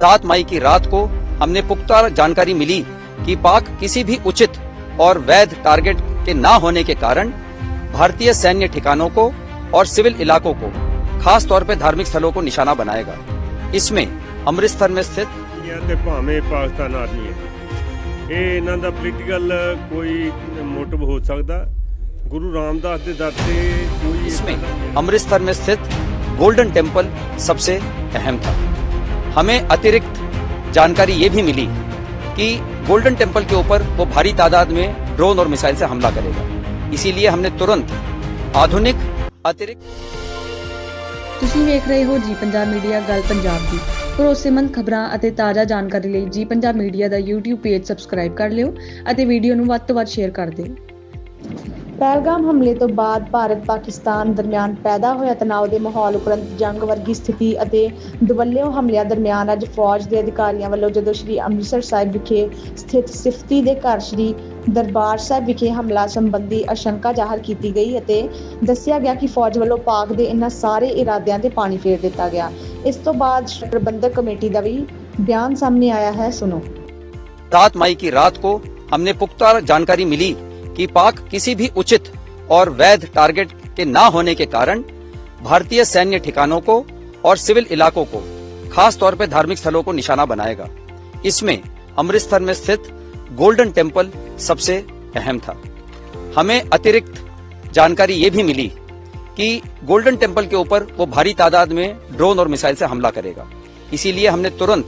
सात मई की रात को हमने पुख्ता जानकारी मिली कि पाक किसी भी उचित और वैध टारगेट के ना होने के कारण भारतीय सैन्य ठिकानों को और सिविल इलाकों को खास तौर पर धार्मिक स्थलों को निशाना बनाएगा इसमें अमृतसर में स्थित ਇੰਡੀਆ ਤੇ ਭਾਵੇਂ ਪਾਕਿਸਤਾਨ ਆਰਮੀ ਹੈ ਇਹ ਇਹਨਾਂ ਦਾ ਪੋਲੀਟੀਕਲ ਕੋਈ ਮੋਟਿਵ ਹੋ ਸਕਦਾ ਗੁਰੂ ਰਾਮਦਾਸ ਦੇ ਦਰ ਤੇ ਕੋਈ इसमें अमृतसर में स्थित गोल्डन टेम्पल सबसे अहम था हमें अतिरिक्त जानकारी ये भी मिली कि गोल्डन टेम्पल के ऊपर वो भारी तादाद में ड्रोन और मिसाइल से हमला करेगा इसीलिए हमने तुरंत आधुनिक अतिरिक्त ਤੁਸੀਂ ਵੇਖ ਰਹੇ ਹੋ ਜੀ ਪੰਜਾਬ ਮੀਡੀਆ ਗੱਲ ਪੰਜਾਬ ਦੀ ਭਰੋਸੇਮੰਦ ਖਬਰਾਂ ਅਤੇ ਤਾਜ਼ਾ ਜਾਣਕਾਰੀ ਲਈ ਜੀ ਪੰਜਾਬ ਮੀਡੀਆ ਦਾ YouTube ਪੇਜ ਸਬਸਕ੍ਰਾਈਬ ਕਰ ਲਿਓ ਅਤੇ ਵੀਡੀਓ ਨੂੰ ਵੱਧ ਤੋਂ ਵੱਧ ਸ਼ੇਅਰ ਕਰ ਦਿਓ ਪਹਿਲਗਾਮ ਹਮਲੇ ਤੋਂ ਬਾਅਦ ਭਾਰਤ ਪਾਕਿਸਤਾਨ ਦਰਮਿਆਨ ਪੈਦਾ ਹੋਇਆ ਤਣਾਅ ਦੇ ਮਾਹੌਲ ਉਪਰੰਤ ਜੰਗ ਵਰਗੀ ਸਥਿਤੀ ਅਤੇ ਦੁਵੱਲਿਓਂ ਹਮਲਿਆਂ ਦਰਮਿਆਨ ਅੱਜ ਫੌਜ ਦੇ ਅਧਿਕਾਰੀਆਂ ਵੱਲੋਂ ਜਦੋਂ ਸ਼੍ਰੀ ਅੰਮ੍ਰਿਤਸਰ ਸਾਹਿਬ ਵਿਖੇ ਸਥਿਤ ਸਿਫਤੀ ਦੇ ਘਰ ਸ਼੍ਰੀ ਦਰਬਾਰ ਸਾਹਿਬ ਵਿਖੇ ਹਮਲਾ ਸੰਬੰਧੀ ਆਸ਼ੰਕਾ ਜ਼ਾਹਰ ਕੀਤੀ ਗਈ ਅਤੇ ਦੱਸਿਆ ਗਿਆ ਕਿ ਫੌਜ ਵੱਲੋਂ ਪਾਕ ਦੇ ਇਹਨਾਂ ਸਾਰੇ ਇਰਾਦਿਆਂ ਤੇ ਪਾਣੀ ਫੇਰ ਦਿੱਤਾ ਗਿਆ ਇਸ ਤੋਂ ਬਾਅਦ ਪ੍ਰਬੰਧਕ ਕਮੇਟੀ ਦਾ ਵੀ ਬਿਆਨ ਸਾਹਮਣੇ ਆਇਆ ਹੈ ਸੁਣੋ सात मई की रात को हमने पुख्ता जानकारी मिली कि पाक किसी भी उचित और वैध टारगेट के ना होने के कारण भारतीय सैन्य ठिकानों को और सिविल इलाकों को, खास तौर पर धार्मिक स्थलों को निशाना बनाएगा। इसमें अमृतसर में स्थित गोल्डन टेंपल सबसे अहम था। हमें अतिरिक्त जानकारी ये भी मिली कि गोल्डन टेंपल के ऊपर वो भारी तादाद में ड्रोन और मिसाइल से हमला करेगा। इसीलिए हमने तुरंत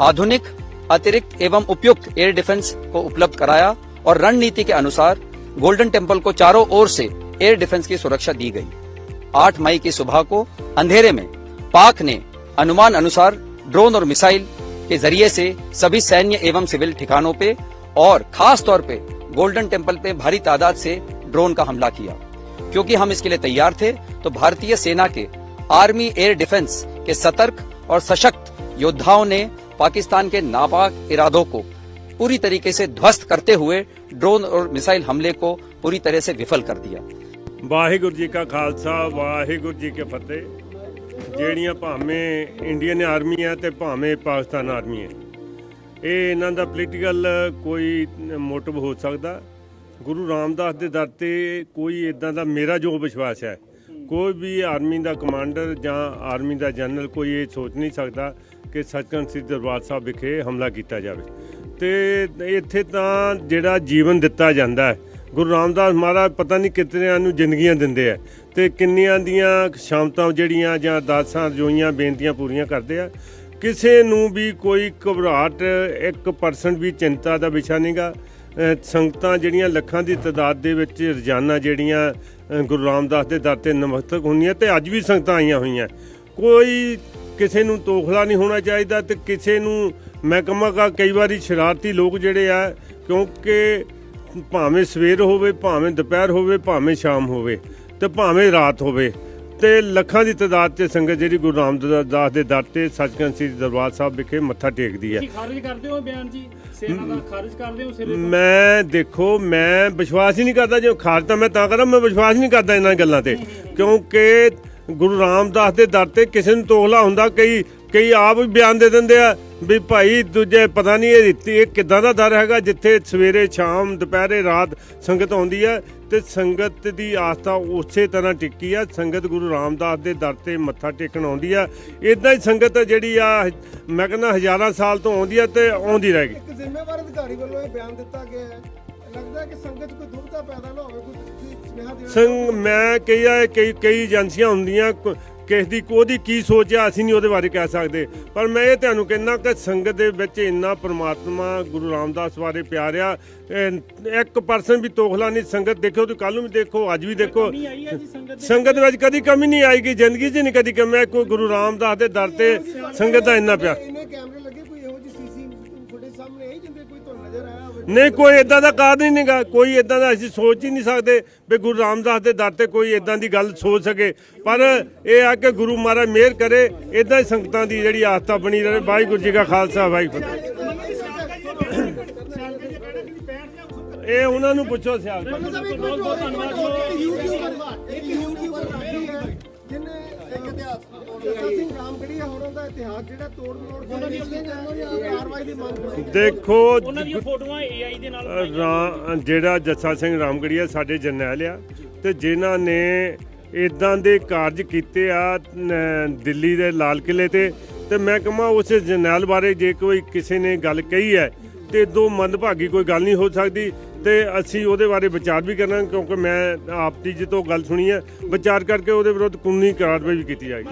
आधुनिक, अतिरिक्त एवं उपयुक्त एयर डिफेंस को उपलब्ध कराया और रणनीति के अनुसार गोल्डन टेंपल को चारों ओर से एयर डिफेंस की सुरक्षा दी गई। 8 मई की सुबह को अंधेरे में पाक ने अनुमान अनुसार ड्रोन और मिसाइल के ज़रिए से सभी सैन्य एवं सिविल ठिकानों पे और खास तौर पे गोल्डन टेंपल पे भारी तादाद से ड्रोन का हमला किया। क्योंकि हम इसके लिए तैयार थे तो भारतीय सेना के आर्मी एयर डिफेंस के सतर्क और सशक्त योद्धाओं ने पाकिस्तान के नापाक इरादों को पूरी तरीके से ध्वस्त करते हुए ड्रोन और मिसाइल हमले को पूरी तरह से विफल कर दिया ਵਾਹਿਗੁਰੂ ਜੀ ਕਾ ਖਾਲਸਾ ਵਾਹਿਗੁਰੂ ਜੀ ਕੀ ਫਤਿਹ ਜਿਹੜੀਆਂ ਭਾਵੇਂ ਇੰਡੀਅਨ ਆਰਮੀ ਹੈ ਤੇ ਭਾਵੇਂ ਪਾਕਿਸਤਾਨ ਆਰਮੀ ਹੈ ਇਹ ਇਹਨਾਂ ਦਾ ਪੋਲੀਟੀਕਲ ਕੋਈ ਮੋਟਿਵ ਹੋ ਸਕਦਾ ਗੁਰੂ ਰਾਮਦਾਸ ਦੇ ਦਰ ਤੇ ਕੋਈ ਇਦਾਂ ਦਾ ਮੇਰਾ ਜੋ ਵਿਸ਼ਵਾਸ ਹੈ ਕੋਈ ਵੀ ਆਰਮੀ ਦਾ ਕਮਾਂਡਰ ਜਾਂ ਆਰਮੀ ਦਾ ਜਨਰਲ ਕੋਈ ਇਹ ਸੋਚ ਨਹੀਂ ਸਕਦਾ ਕਿ ਸੱਚਖੰਡ ਸ੍ਰੀ ਦਰਬਾਰ ਸਾਹਿਬ ਵਿਖੇ ਹਮਲਾ ਕੀਤਾ ਜਾਵੇ ਤੇ ਇੱਥੇ ਤਾਂ ਜਿਹੜਾ ਜੀਵਨ ਦਿੱਤਾ ਜਾਂਦਾ ਹੈ। ਗੁਰੂ ਰਾਮਦਾਸ ਮਹਾਰਾਜ ਪਤਾ ਨਹੀਂ ਕਿਤਨਿਆਂ ਨੂੰ ਜ਼ਿੰਦਗੀਆਂ ਦਿੰਦੇ ਆ ਤੇ ਕਿੰਨੀਆਂ ਦੀਆਂ ਸ਼ਾਮਤਾਂ ਜਿਹੜੀਆਂ ਜਾਂ ਦਾਸਾਂ ਰਜੋਈਆਂ ਬੇਨਤੀਆਂ ਪੂਰੀਆਂ ਕਰਦੇ ਆ। ਕਿਸੇ ਨੂੰ ਵੀ ਕੋਈ ਘਬਰਾਹਟ 1% ਵੀ ਚਿੰਤਾ ਦਾ ਵਿਸ਼ਾ ਨਹੀਂਗਾ ਅ, ਸੰਗਤਾਂ ਜਿਹੜੀਆਂ ਲੱਖਾਂ ਦੀ ਤਾਦਾਦ ਦੇ ਵਿੱਚ ਰੋਜ਼ਾਨਾ ਜਿਹੜੀਆਂ ਗੁਰੂ ਰਾਮਦਾਸ ਦੇ ਦਰ ਤੇ ਨਮਸਤਕ ਹੁੰਦੀਆਂ ਤੇ ਅੱਜ ਵੀ ਸੰਗਤਾਂ ਆਈਆਂ ਹੋਈਆਂ। ਕੋਈ ਕਿਸੇ ਨੂੰ ਤੋਖਲਾ ਨਹੀਂ ਹੋਣਾ ਚਾਹੀਦਾ ਤੇ ਕਿਸੇ ਨੂੰ ਮੈਂ ਕਹਾਂਗਾ ਕਈ ਵਾਰੀ ਸ਼ਰਾਰਤੀ ਲੋਕ ਜਿਹੜੇ ਆ ਕਿਉਂਕਿ ਭਾਵੇਂ ਸਵੇਰ ਹੋਵੇ ਭਾਵੇਂ ਦੁਪਹਿਰ ਹੋਵੇ ਭਾਵੇਂ ਸ਼ਾਮ ਹੋਵੇ ਤੇ ਭਾਵੇਂ ਰਾਤ ਹੋਵੇ ਤੇ ਲੱਖਾਂ ਦੀ ਤਾਦਾਦ 'ਚ ਸੰਗਤ ਜਿਹੜੀ ਗੁਰੂ ਰਾਮਦਾਸ ਦੇ ਦਰ ਤੇ ਸੱਚਖੰਡ ਸ੍ਰੀ ਦਰਬਾਰ ਸਾਹਿਬ ਵਿਖੇ ਮੱਥਾ ਟੇਕਦੀ ਹੈ। ਤੁਸੀਂ ਖਾਰਜ ਕਰਦੇ ਹੋ ਬਿਆਨ ਜੀ? ਸੇਨਾ ਦਾ ਖਾਰਜ ਕਰਦੇ ਹੋ ਸਿਰੇ ਤੋਂ? ਮੈਂ ਦੇਖੋ ਮੈਂ ਵਿਸ਼ਵਾਸ ਹੀ ਨਹੀਂ ਕਰਦਾ ਜੇ ਖਾਰਜ ਤਾਂ ਮੈਂ ਤਾਂ ਕਰਾਂ ਮੈਂ ਵਿਸ਼ਵਾਸ ਨਹੀਂ ਕਰਦਾ ਇਹਨਾਂ ਗੱਲਾਂ ਤੇ। ਕਿਉਂਕਿ ਗੁਰੂ ਰਾਮਦਾਸ ਦੇ ਦਰ ਤੇ ਕਿਸੇ ਨੂੰ ਤੋਖਲਾ ਹੁੰਦਾ ਕਈ ਕਈ ਆਪ ਵੀ ਬਿਆਨ ਦੇ ਦਿੰਦੇ ਆ। ਵੀ ਭਾਈ ਦੂਜੇ ਪਤਾ ਨਹੀਂ ਇਹ ਰੀਤੀ ਇਹ ਕਿੱਦਾਂ ਦਾ ਦਰ ਹੈਗਾ ਜਿੱਥੇ ਸਵੇਰੇ ਸ਼ਾਮ ਦੁਪਹਿਰੇ ਰਾਤ ਸੰਗਤ ਆਉਂਦੀ ਹੈ ਤੇ ਸੰਗਤ ਦੀ ਆਸਥਾ ਉਸੇ ਤਰ੍ਹਾਂ ਟਿੱਕੀ ਆ। ਸੰਗਤ ਗੁਰੂ ਰਾਮਦਾਸ ਦੇ ਦਰ ਤੇ ਮੱਥਾ ਟੇਕਣ ਆਉਂਦੀ ਆ। ਇਦਾਂ ਹੀ ਸੰਗਤ ਜਿਹੜੀ ਆ ਮੈਂ ਕਹਿੰਦਾ ਹਜ਼ਾਰਾਂ ਸਾਲ ਤੋਂ ਆਉਂਦੀ ਆ ਤੇ ਆਉਂਦੀ ਰਹੇਗੀ ਇੱਕ ਜ਼ਿੰਮੇਵਾਰ ਅਧਿਕਾਰੀ ਵੱਲੋਂ ਇਹ ਬਿਆਨ ਦਿੱਤਾ ਗਿਆ ਹੈ। ਲੱਗਦਾ ਹੈ ਕਿ ਸੰਗਤ ਕੋਈ ਦੁਬਿਧਾ ਪੈਦਾ ਨਾ ਹੋਵੇ ਕੋਈ ਤੁਸੀਂ ਸੁਨੇਹਾ ਦੇਣਾ ਸੰਗ ਮੈਂ ਕਈ ਆ ਕਈ ਕਈ ਏਜੰਸੀਆਂ ਹੁੰਦੀਆਂ ਕਿਸ ਦੀ ਉਹਦੀ ਕੀ ਸੋਚ ਆ ਅਸੀਂ ਨਹੀਂ ਉਹਦੇ ਬਾਰੇ ਕਹਿ ਸਕਦੇ। ਪਰ ਮੈਂ ਇਹ ਤੁਹਾਨੂੰ ਕਹਿੰਦਾ ਕਿ ਸੰਗਤ ਦੇ ਵਿੱਚ ਇੰਨਾ ਪ੍ਰਮਾਤਮਾ ਗੁਰੂ ਰਾਮਦਾਸ ਬਾਰੇ ਪਿਆਰ ਆ ਇੱਕ ਪਰਸਨ ਵੀ ਤੋਖਲਾ ਨਹੀਂ ਸੰਗਤ ਦੇਖੋ ਤੇ ਕੱਲ ਨੂੰ ਵੀ ਦੇਖੋ ਅੱਜ ਵੀ ਦੇਖੋ। ਸੰਗਤ ਵਿੱਚ? ਕਦੀ ਕਮੀ ਨਹੀਂ ਆਏਗੀ ਜ਼ਿੰਦਗੀ 'ਚ ਨਹੀਂ ਕਦੀ ਕਮੀ। ਆਈ। ਕੋਈ ਗੁਰੂ ਰਾਮਦਾਸ ਦੇ ਦਰ ਤੇ ਸੰਗਤ ਦਾ ਇੰਨਾ ਪਿਆਰ। ਨਹੀਂ ਕੋਈ ਇਦਾਂ ਦਾ ਕਾਰਨ ਹੀ ਨਹੀਂਗਾ। ਕੋਈ ਇਦਾਂ ਦਾ ਅਸੀਂ ਸੋਚ ਹੀ ਨਹੀਂ ਸਕਦੇ ਵੀ ਗੁਰੂ ਰਾਮਦਾਸ ਦੇ ਦਰ ਤੇ ਕੋਈ ਇਦਾਂ ਦੀ ਗੱਲ ਸੋਚ ਸਕੇ। ਪਰ ਇਹ ਆ ਕਿ ਗੁਰੂ ਮਹਾਰਾਜ ਮਿਹਰ ਕਰੇ ਇਦਾਂ ਹੀ ਸੰਗਤਾਂ ਦੀ ਜਿਹੜੀ ਆਸਥਾ ਬਣੀ ਰਹੇ। ਵਾਹਿਗੁਰੂ ਜੀ ਕਾ ਖਾਲਸਾ ਵਾਹਿਗੁਰੂ। ਇਹ ਉਹਨਾਂ ਨੂੰ ਪੁੱਛੋ ਸਿਆਲ। ਬਹੁਤ ਬਹੁਤ ਧੰਨਵਾਦ ਸਿੰਘ ਰਾਮਗੜੀਆ ਹੋਰਾਂ ਦਾ ਇਤਿਹਾਸ ਜਿਹੜਾ ਤੋੜ ਮਰੋੜ ਕੇ ਕਾਰਵਾਈ ਦੀ ਮੰਗ ਕਰੋ ਦੇਖੋ ਉਹਨਾਂ ਦੀਆਂ ਫੋਟੋਆਂ AI ਦੇ ਨਾਲ ਬਣਾਈਆਂ ਰਾ- ਜਿਹੜਾ ਜੱਸਾ ਸਿੰਘ ਰਾਮਗੜੀਆ ਸਾਡੇ ਜਰਨੈਲ ਆ ਤੇ ਜਿਨ੍ਹਾਂ ਨੇ ਇਦਾਂ ਦੇ ਕਾਰਜ ਕੀਤੇ ਆ ਨ- ਦਿੱਲੀ ਦੇ ਲਾਲ ਕਿਲੇ ਤੇ ਤੇ ਮੈਂ ਕਹਾਂ ਉਸ ਜਰਨੈਲ ਬਾਰੇ ਜੇ ਕੋਈ ਕਿਸੇ ਨੇ ਗੱਲ ਕਹੀ ਹੈ ਤੇ ਦੋ ਮੰਦਭਾਗੀ ਕੋਈ ਗੱਲ ਨਹੀਂ ਹੋ ਸਕਦੀ ਤੇ ਅਸੀਂ ਉਹਦੇ ਬਾਰੇ ਵਿਚਾਰ ਵੀ ਕਰਨਾ ਕਿਉਂਕਿ ਮੈਂ ਆਪ ਜੀ ਤੋਂ ਗੱਲ ਸੁਣੀ ਹੈ। ਵਿਚਾਰ ਕਰਕੇ ਉਹਦੇ ਵਿਰੁੱਧ ਕਾਨੂੰਨੀ ਕਾਰਵਾਈ ਵੀ ਕੀਤੀ ਜਾਏਗੀ।